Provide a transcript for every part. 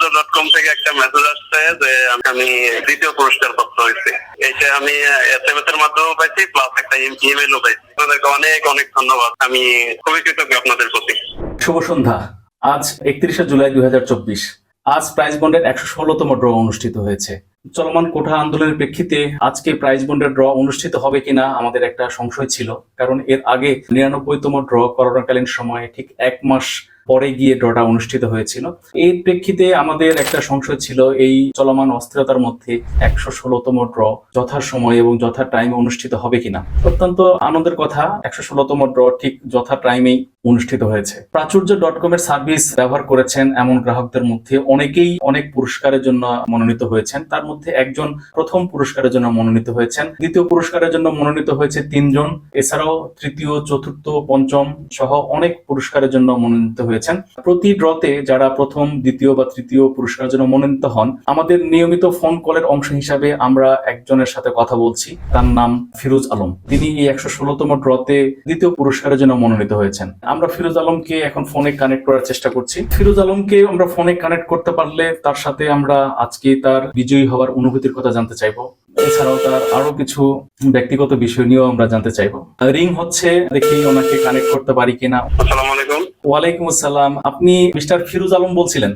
Dot com থেকে একটা message আসছে যে আমি দ্বিতীয় পুরস্কার প্রাপ্ত হয়েছি। আমি এর পাইছি প্লাস একটা ইমেলও পাইছি। আপনাদেরকে অনেক অনেক ধন্যবাদ। আমি খুবই কৃতজ্ঞ আপনাদের প্রতি। শুভ সন্ধ্যা। আজ একত্রিশে জুলাই দুই আজ প্রাইজ বন্ডের একশো ষোলোতম ড্র অনুষ্ঠিত হয়েছে। চলমান কোঠা আন্দোলনের প্রেক্ষিতে আজকে প্রাইজ বন্ডের ড্র অনুষ্ঠিত হবে কিনা আমাদের একটা সংশয় ছিল। কারণ এর আগে নিরানব্বইতম ড্র করোনাকালীন সময়ে ঠিক এক মাস পরে গিয়ে ড্রটা অনুষ্ঠিত হয়েছিল। এর প্রেক্ষিতে আমাদের একটা সংশয় ছিল, এই চলমান অস্থিরতার মধ্যে একশো ষোলোতম ড্র যথা সময় এবং যথা টাইমে অনুষ্ঠিত হবে কিনা। অত্যন্ত আনন্দের কথা, একশো ষোলোতম ড্র ঠিক যথা টাইমেই অনুষ্ঠিত হয়েছে। প্রাচুর্য ডট কম এর সার্ভিস ব্যবহার করেছেন এমন গ্রাহকদের মধ্যে অনেকেই অনেক পুরস্কারের জন্য মনোনীত হয়েছেন। তার মধ্যে একজন প্রথম পুরস্কারের জন্য মনোনীত হয়েছেন। দ্বিতীয় পুরস্কারের জন্য মনোনীত হয়েছে তিনজন। এছাড়াও তৃতীয়, চতুর্থ, পঞ্চম সহ অনেক পুরস্কারের জন্য মনোনীত হয়েছেন প্রতি ড্রতে যারা প্রথম, দ্বিতীয় বা তৃতীয় পুরস্কারের জন্য মনোনীত হন, আমাদের নিয়মিত ফোন কলের অংশ হিসাবে আমরা একজনের সাথে কথা বলছি। তার নাম ফিরোজ আলম। তিনি এই একশো ষোলোতম ড্রতে দ্বিতীয় পুরস্কারের জন্য মনোনীত হয়েছেন। আমরা ফিরোজ আলমকে এখন ফোনে কানেক্ট করার চেষ্টা করছি। ফিরোজ আলমকে আমরা ফোনে কানেক্ট করতে পারলে তার সাথে আমরা আজকে তার বিজয়ী হওয়ার অনুভূতির কথা জানতে চাইব। এছাড়াও তার আরও কিছু ব্যক্তিগত বিষয় নিয়েও আমরা জানতে চাইব। রিং হচ্ছে দেখি ওনাকে কানেক্ট করতে পারি কিনা। আসসালামু আলাইকুম। ওয়ালাইকুম আসসালাম। আপনি মিস্টার ফিরোজ আলম বলছিলেন?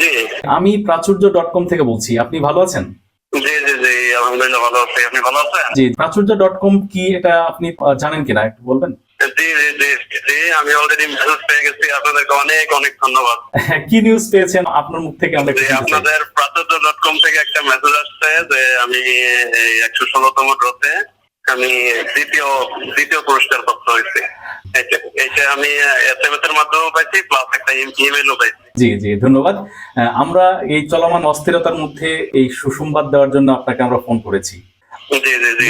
জি। আমি প্রাচুর্য ডট কম থেকে বলছি। আপনি ভালো আছেন? জি জি জি আলহামদুলিল্লাহ ভালো আছি। আপনি ভালো আছেন? জি প্রাচুর্য ডট কম কি এটা আপনি জানেন কিনা? একটু বলবেন? আমি অলরেডি মেসেজ পেয়ে গেছি। আপনাদেরকে অনেক অনেক ধন্যবাদ। কি নিউজ পেয়েছেন? আপনার মুখ থেকে আমরা। আপনাদের প্রাচুর্য ডট কম থেকে একটা মেসেজ আসছে যে আমি একশো ষোলোতম ড্রতে আমি দ্বিতীয় দ্বিতীয় পুরস্কার প্রাপ্ত হয়েছি। আমি এর মাধ্যমে পাইছি প্লাস একটা ইমেলও পাইছি। জি জি ধন্যবাদ। আমরা এই চলমান অস্থিরতার মধ্যে এই সুসংবাদ দেওয়ার জন্য আপনাকে আমরা ফোন করেছি। জি জি জি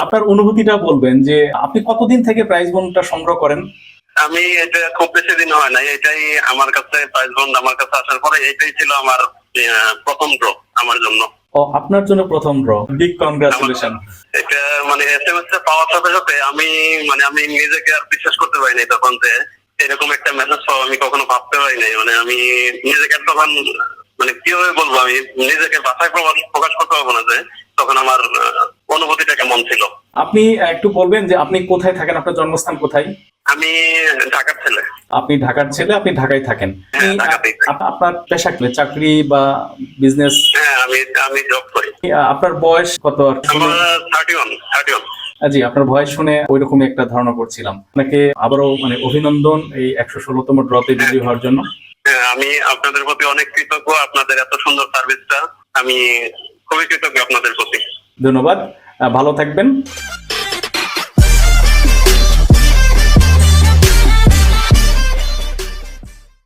আপনার অনুভূতিটা বলবেন যে আপনি কতদিন থেকে প্রাইজ বনটা সংগ্রহ করেন? আমি এটা খুব বেশি দিন হয় নাই এটাই আমার কাছে প্রাইজ বন্ড আমার কাছে আসার পরে এটাই ছিল আমার প্রথম ড্র আমার জন্য। ও আপনার জন্য প্রথম ড্র বিগ কংগ্রাচুলেশন এটা মানে এস এম এস পাওয়ার সাথে সাথে আমি মানে আমি নিজেকে আর বিশ্বাস করতে পারিনি তখন যে এরকম একটা মেসেজ পাবো আমি কখনো ভাবতে পারিনি মানে আমি নিজেকে তখন মানে কীভাবে বলব আমি নিজেকে বাসায় প্রকাশ প্রকাশ করতে পারব না যে তখন আমার অনুভূতিটা কেমন ছিল। আপনি একটু বলবেন যে আপনি কোথায় থাকেন? আপনার জন্মস্থান কোথায়? আমি ঢাকার ছেলে। আপনি ঢাকার ছেলে আপনি ঢাকায় থাকেন। হ্যাঁ, আপনার পেশা কি? চাকরি বা বিজনেস হ্যাঁ আমি আমি জব করি। আপনার বয়স কত? আর জি আপনার ভয়েস শুনে ওইরকমই একটা ধারণা করছিলাম। আপনাকে আবারও মানে অভিনন্দন এই একশো ষোলোতম ড্রতে বিজয়ী হওয়ার জন্য। হ্যাঁ আমি আপনাদের প্রতি অনেক কৃতজ্ঞ। আপনাদের এত সুন্দর সার্ভিসটা আমি খুবই কৃতজ্ঞ আপনাদের প্রতি। ধন্যবাদ। ভালো থাকবেন।